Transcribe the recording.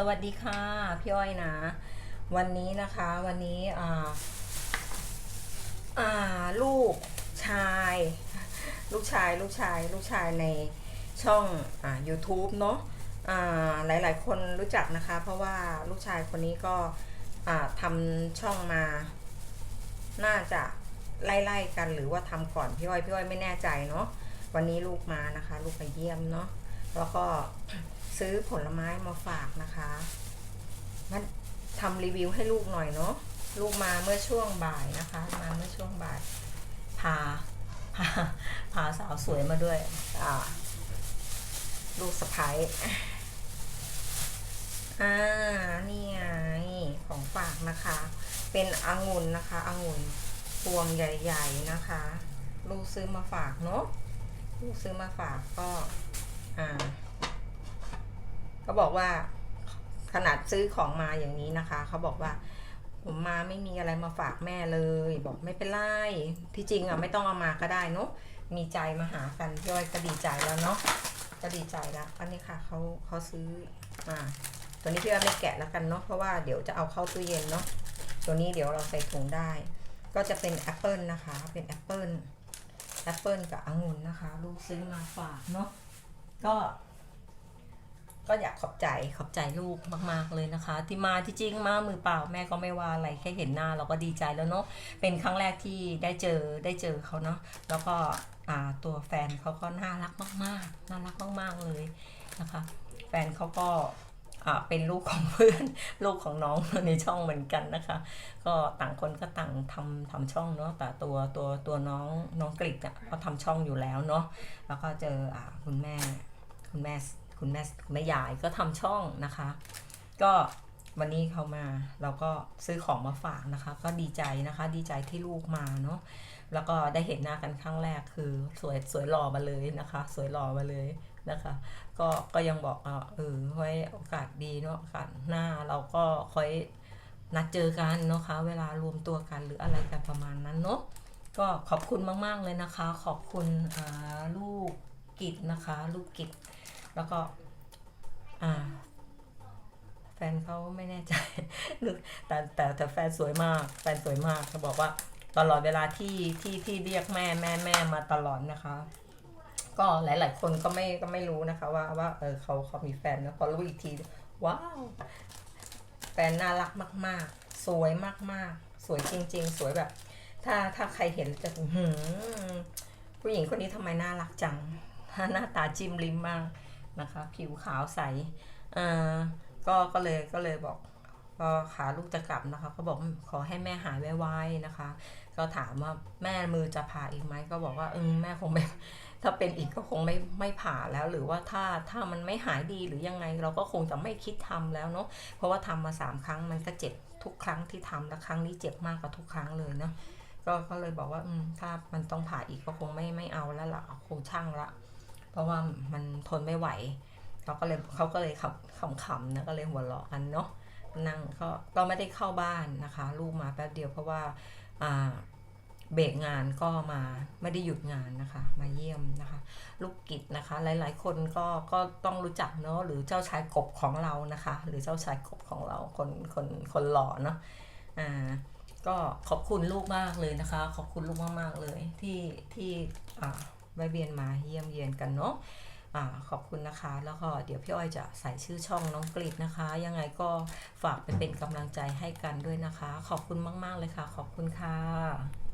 สวัสดีค่ะ พี่อ้อยนะ วันนี้นะคะวันนี้อ่าอ่าลูกชาย ลูกชายลูกชายลูกชายในช่องอ่า YouTube เนาะอ่าหลาย ๆ คนรู้จักนะคะ เพราะว่าลูกชายคนนี้ก็อ่าทำช่องมา น่าจะไล่ๆกันหรือว่าทำก่อนพี่อ้อยพี่อ้อยไม่แน่ใจเนาะวันนี้ลูกมานะคะ ลูกไปเยี่ยมเนาะแล้วก็ซื้อผลไม้มาฝากนะคะ ทำรีวิวให้ลูกหน่อยเนาะลูกมาเมื่อช่วงบ่ายนะคะ มาเมื่อช่วงบ่ายพาพาพาสาวสวยมาด้วยอ่าลูกสะพ้ายอ่านี่ไงของฝากนะคะ เป็นองุ่นนะคะองุ่นพวงใหญ่ๆนะคะ ลูกซื้อมาฝากเนาะลูกซื้อมาฝากก็ อ่าเขาบอกว่า ขนาดซื้อของมาอย่างนี้นะคะ เขาบอกว่า ผมมาไม่มีอะไรมาฝากแม่เลย บอกไม่เป็นไรที่จริงอะไม่ต้องเอามาก็ได้เนาะมีใจมาหากันพี่อ้อยก็ดีใจแล้วเนาะก็ดีใจแล้วอันนี้ค่ะเขาเขาซื้อมาตัวนี้พี่อ้อยไม่แกะแล้วกันเนาะเพราะว่าเดี๋ยวจะเอาเข้าตู้เย็นเนาะตัวนี้เดี๋ยวเราใส่ถุงได้ ก็จะเป็นแอปเปิลนะคะ เป็นแอปเปิลแอปเปิลกับองุ่นนะคะ ลูกซื้อมาฝากเนาะก็ ก็อยากขอบใจขอบใจลูกมาก ๆ เลยนะคะ ที่มาที่จริงมามือเปล่าแม่ก็ไม่ว่าอะไรแค่เห็นหน้าเราก็ดีใจแล้วเนาะเป็นครั้งแรกที่ได้เจอได้เจอเขาเนาะแล้วก็ตัวแฟนเขาก็น่ารักมาก ๆ น่ารักมาก ๆ เลยนะคะ แฟนเขาก็เป็นลูกของเพื่อนลูกของน้องในช่องเหมือนกันนะคะ ก็ต่างคนก็ต่างทำทำช่องเนาะแต่ตัวตัวตัวน้องน้องกริกอะเขาทำช่องอยู่แล้วเนาะแล้วก็เจออคุณแม่คุณแม่ คุณแม่คุณแม่ยายก็ทำช่องนะคะ ก็วันนี้เขามาเราก็ซื้อของมาฝากนะคะ ก็ดีใจนะคะ ดีใจที่ลูกมาเนาะแล้วก็ได้เห็นหน้ากันครั้งแรกคือสวยสวยหล่อมาเลยนะคะ สวยหล่อมาเลยนะคะ ก็ก็ยังบอกอะเออไว้โอกาสดีเนาะโอกาสหน้าเราก็คอยนัดเจอกันเนาะคะ เวลารวมตัวกันหรืออะไรกันประมาณนั้นเนาะก็ขอบคุณมาก ๆ เลยนะคะ ขอบคุณลูกกิจนะคะ ลูกกิจ แล้วก็อ่าแฟนเขาไม่แน่ใจแต่แต่แต่แฟนสวยมาก แฟนสวยมากเขาบอกว่าตลอดเวลาที่ที่ที่เรียกแม่แม่แม่มาตลอดนะคะ ก็หลาย ๆ คนก็ไม่ก็ไม่รู้นะคะ ว่าว่าเออเขาเขามีแฟนนะพอรู้อีกทีว้าวแฟนน่ารักมาก ๆ สวยมากๆ สวยจริง ๆ สวยแบบ ถ้าถ้าใครเห็นจะหืมผู้หญิงคนนี้ทำไมน่ารักจังหน้าตาจิ้มลิ้มมาก นะคะ ผิวขาวใสเอ่อก็ก็เลยก็เลยบอกก็ขาลูกจะกลับนะคะก็บอกขอให้แม่หายไวๆนะคะ ก็ถามว่าแม่มือจะผ่าอีกไหมก็บอกว่าเออแม่คงไม่ถ้าเป็นอีกก็คงไม่ไม่ผ่าแล้ว หรือว่าถ้าถ้ามันไม่หายดีหรือยังไง เราก็คงจะไม่คิดทำแล้วเนาะเพราะว่าทำมาสามครั้งมันก็เจ็บทุกครั้งที่ทำและครั้งนี้เจ็บมากกว่าทุกครั้งเลยเนาะก็ก็เลยบอกว่าอืมถ้ามันต้องผ่าอีกก็คงไม่ไม่เอาแล้วล่ะคงช่างละ เพราะว่ามันทนไม่ไหวเขาก็เลยเขาก็เลยขับขำๆนะก็เลยหัวเราะกันเนาะนั่งก็ก็ไม่ได้เข้าบ้านนะคะ ลูกมาแป๊บเดียวเพราะว่าอ่าเบรกงานก็มาไม่ได้หยุดงานนะคะ มาเยี่ยมนะคะ ลูกกิจนะคะ หลายๆ คนก็ก็ต้องรู้จักเนาะหรือเจ้าชายกบของเรานะคะ หรือเจ้าชายกบของเราคนคนคนหล่อเนาะอ่าก็ขอบคุณลูกมากเลยนะคะ ขอบคุณลูกมากๆเลยที่ที่อ่า แวะเวียนมาเยี่ยมเยียนกันเนาะขอบคุณนะคะ แล้วก็เดี๋ยวพี่อ้อยจะใส่ชื่อช่องน้องกรีดนะคะ ยังไงก็ฝากไปเป็นกำลังใจให้กันด้วยนะคะ ขอบคุณมาก ๆ เลยค่ะ ขอบคุณค่ะ